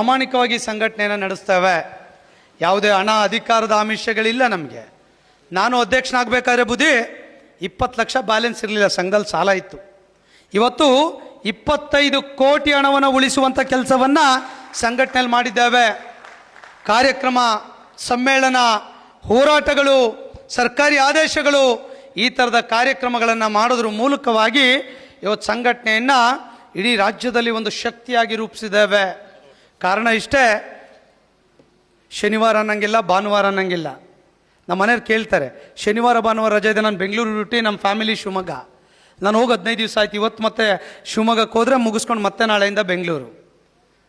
ಪ್ರಾಮಾಣಿಕವಾಗಿ ಸಂಘಟನೆಯನ್ನು ನಡೆಸ್ತೇವೆ. ಯಾವುದೇ ಹಣ, ಅಧಿಕಾರದ ಆಮಿಷಗಳಿಲ್ಲ ನಮಗೆ. ನಾನು ಅಧ್ಯಕ್ಷನಾಗಬೇಕಾದ್ರೆ ಬುದ್ಧಿ, ಇಪ್ಪತ್ತು ಲಕ್ಷ ಬ್ಯಾಲೆನ್ಸ್ ಇರಲಿಲ್ಲ, ಸಂಘದಲ್ಲಿ ಸಾಲ ಇತ್ತು. ಇವತ್ತು ಇಪ್ಪತ್ತೈದು ಕೋಟಿ ಹಣವನ್ನು ಉಳಿಸುವಂಥ ಕೆಲಸವನ್ನು ಸಂಘಟನೆಯಲ್ಲಿ ಮಾಡಿದ್ದೇವೆ. ಕಾರ್ಯಕ್ರಮ, ಸಮ್ಮೇಳನ, ಹೋರಾಟಗಳು, ಸರ್ಕಾರಿ ಆದೇಶಗಳು, ಈ ಥರದ ಕಾರ್ಯಕ್ರಮಗಳನ್ನು ಮಾಡೋದ್ರ ಮೂಲಕವಾಗಿ ಇವತ್ತು ಸಂಘಟನೆಯನ್ನು ಇಡೀ ರಾಜ್ಯದಲ್ಲಿ ಒಂದು ಶಕ್ತಿಯಾಗಿ ರೂಪಿಸಿದ್ದೇವೆ. ಕಾರಣ ಇಷ್ಟೇ, ಶನಿವಾರ ಅನ್ನಂಗಿಲ್ಲ, ಭಾನುವಾರ ಅನ್ನಂಗಿಲ್ಲ. ನಮ್ಮ ಮನೆಯವ್ರು ಕೇಳ್ತಾರೆ, ಶನಿವಾರ, ಭಾನುವಾರ ರಜೆ ಇದೆ, ನಾನು ಬೆಂಗಳೂರು ಹುಟ್ಟಿ ನಮ್ಮ ಫ್ಯಾಮಿಲಿ ಶಿವಮೊಗ್ಗ. ನಾನು ಹೋಗಿ ಹದಿನೈದು ದಿವಸ ಆಯ್ತು, ಇವತ್ತು ಮತ್ತೆ ಶಿವಮೊಗ್ಗಕ್ಕೆ ಹೋದರೆ ಮುಗಿಸ್ಕೊಂಡು ಮತ್ತೆ ನಾಳೆಯಿಂದ ಬೆಂಗಳೂರು.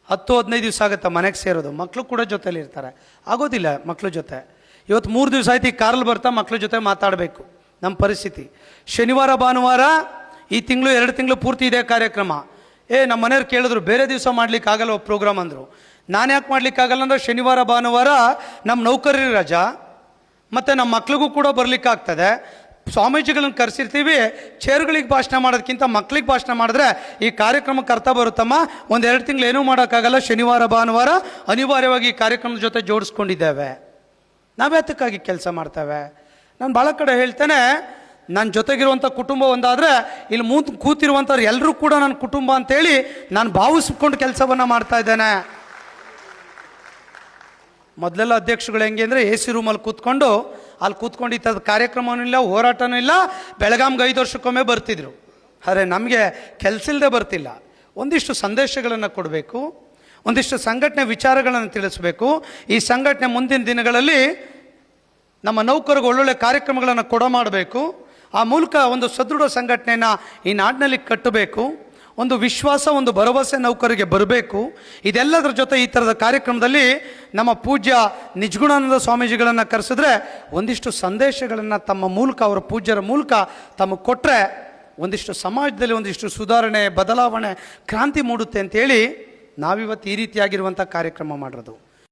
ಹತ್ತು, ಹದಿನೈದು ದಿವಸ ಆಗುತ್ತೆ ಮನೆಗೆ ಸೇರೋದು. ಮಕ್ಕಳು ಕೂಡ ಜೊತೆಲಿ ಇರ್ತಾರೆ. ಆಗೋದಿಲ್ಲ ಮಕ್ಕಳ ಜೊತೆ. ಇವತ್ತು ಮೂರು ದಿವಸ ಆಯ್ತು, ಈ ಕಾರಲ್ಲಿ ಬರ್ತಾ ಮಕ್ಕಳ ಜೊತೆ ಮಾತಾಡಬೇಕು. ನಮ್ಮ ಪರಿಸ್ಥಿತಿ. ಶನಿವಾರ, ಭಾನುವಾರ, ಈ ತಿಂಗಳು, ಎರಡು ತಿಂಗಳು ಪೂರ್ತಿ ಇದೆ ಕಾರ್ಯಕ್ರಮ. ಏ, ನಮ್ಮ ಮನೆಯವ್ರು ಕೇಳಿದ್ರು, ಬೇರೆ ದಿವಸ ಮಾಡ್ಲಿಕ್ಕೆ ಆಗಲ್ಲ ಪ್ರೋಗ್ರಾಮ್ ಅಂದರು. ನಾನು ಯಾಕೆ ಮಾಡ್ಲಿಕ್ಕಾಗಲ್ಲ ಅಂದ್ರೆ ಶನಿವಾರ, ಭಾನುವಾರ ನಮ್ಮ ನೌಕರಿ ರಜಾ, ಮತ್ತು ನಮ್ಮ ಮಕ್ಳಿಗೂ ಕೂಡ ಬರ್ಲಿಕ್ಕಾಗ್ತದೆ. ಸ್ವಾಮೀಜಿಗಳನ್ನ ಕರೆಸಿರ್ತೀವಿ, ಚೇರುಗಳಿಗೆ ಭಾಷಣ ಮಾಡೋದಕ್ಕಿಂತ ಮಕ್ಳಿಗೆ ಭಾಷಣ ಮಾಡಿದ್ರೆ ಈ ಕಾರ್ಯಕ್ರಮಕ್ಕೆ ಅರ್ಥ ಬರುತ್ತಮ್ಮ? ಒಂದು ಎರಡು ತಿಂಗಳು ಏನೂ ಮಾಡೋಕ್ಕಾಗಲ್ಲ, ಶನಿವಾರ, ಭಾನುವಾರ ಅನಿವಾರ್ಯವಾಗಿ ಈ ಕಾರ್ಯಕ್ರಮದ ಜೊತೆ ಜೋಡಿಸ್ಕೊಂಡಿದ್ದೇವೆ. ನಾವ್ಯಾತಕ್ಕಾಗಿ ಕೆಲಸ ಮಾಡ್ತೇವೆ? ನಾನು ಭಾಳ ಕಡೆ ಹೇಳ್ತೇನೆ ನನ್ನ ಜೊತೆಗಿರುವಂಥ ಕುಟುಂಬ ಒಂದಾದರೆ ಇಲ್ಲಿ ಮೂತ್ ಕೂತಿರುವಂಥವ್ರು ಎಲ್ಲರೂ ಕೂಡ ನನ್ನ ಕುಟುಂಬ ಅಂತೇಳಿ ನಾನು ಭಾವಿಸ್ಕೊಂಡು ಕೆಲಸವನ್ನು ಮಾಡ್ತಾ ಇದ್ದೇನೆ. ಮೊದಲೆಲ್ಲ ಅಧ್ಯಕ್ಷಗಳು ಹೆಂಗೆ ಅಂದರೆ ಎ ಸಿ ರೂಮಲ್ಲಿ ಕೂತ್ಕೊಂಡು, ಅಲ್ಲಿ ಕೂತ್ಕೊಂಡು ಈ ಥರದ ಕಾರ್ಯಕ್ರಮವೂ ಇಲ್ಲ, ಹೋರಾಟನೂ ಇಲ್ಲ, ಬೆಳಗಾಮ್ಗೆ ಐದು ವರ್ಷಕ್ಕೊಮ್ಮೆ ಬರ್ತಿದ್ರು. ಆದರೆ ನಮಗೆ ಕೆಲಸ ಇಲ್ಲದೆ ಬರ್ತಿಲ್ಲ. ಒಂದಿಷ್ಟು ಸಂದೇಶಗಳನ್ನು ಕೊಡಬೇಕು, ಒಂದಿಷ್ಟು ಸಂಘಟನೆ ವಿಚಾರಗಳನ್ನು ತಿಳಿಸಬೇಕು. ಈ ಸಂಘಟನೆ ಮುಂದಿನ ದಿನಗಳಲ್ಲಿ ನಮ್ಮ ನೌಕರಿಗೆ ಒಳ್ಳೊಳ್ಳೆ ಕಾರ್ಯಕ್ರಮಗಳನ್ನು ಕೊಡ ಮಾಡಬೇಕು. ಆ ಮೂಲಕ ಒಂದು ಸದೃಢ ಸಂಘಟನೆಯನ್ನು ಈ ನಾಡಿನಲ್ಲಿ ಕಟ್ಟಬೇಕು. ಒಂದು ವಿಶ್ವಾಸ, ಒಂದು ಭರವಸೆ ನೌಕರಿಗೆ ಬರಬೇಕು. ಇದೆಲ್ಲದರ ಜೊತೆ ಈ ಥರದ ಕಾರ್ಯಕ್ರಮದಲ್ಲಿ ನಮ್ಮ ಪೂಜ್ಯ ನಿಜಗುಣಾನಂದ ಸ್ವಾಮೀಜಿಗಳನ್ನು ಕರೆಸಿದ್ರೆ ಒಂದಿಷ್ಟು ಸಂದೇಶಗಳನ್ನು ತಮ್ಮ ಮೂಲಕ, ಅವರ ಪೂಜ್ಯರ ಮೂಲಕ ತಮಗೆ ಕೊಟ್ಟರೆ ಒಂದಿಷ್ಟು ಸಮಾಜದಲ್ಲಿ ಒಂದಿಷ್ಟು ಸುಧಾರಣೆ, ಬದಲಾವಣೆ, ಕ್ರಾಂತಿ ಮೂಡುತ್ತೆ ಅಂತೇಳಿ ನಾವಿವತ್ತು ಈ ರೀತಿಯಾಗಿರುವಂಥ ಕಾರ್ಯಕ್ರಮ ಮಾಡಿರೋದು.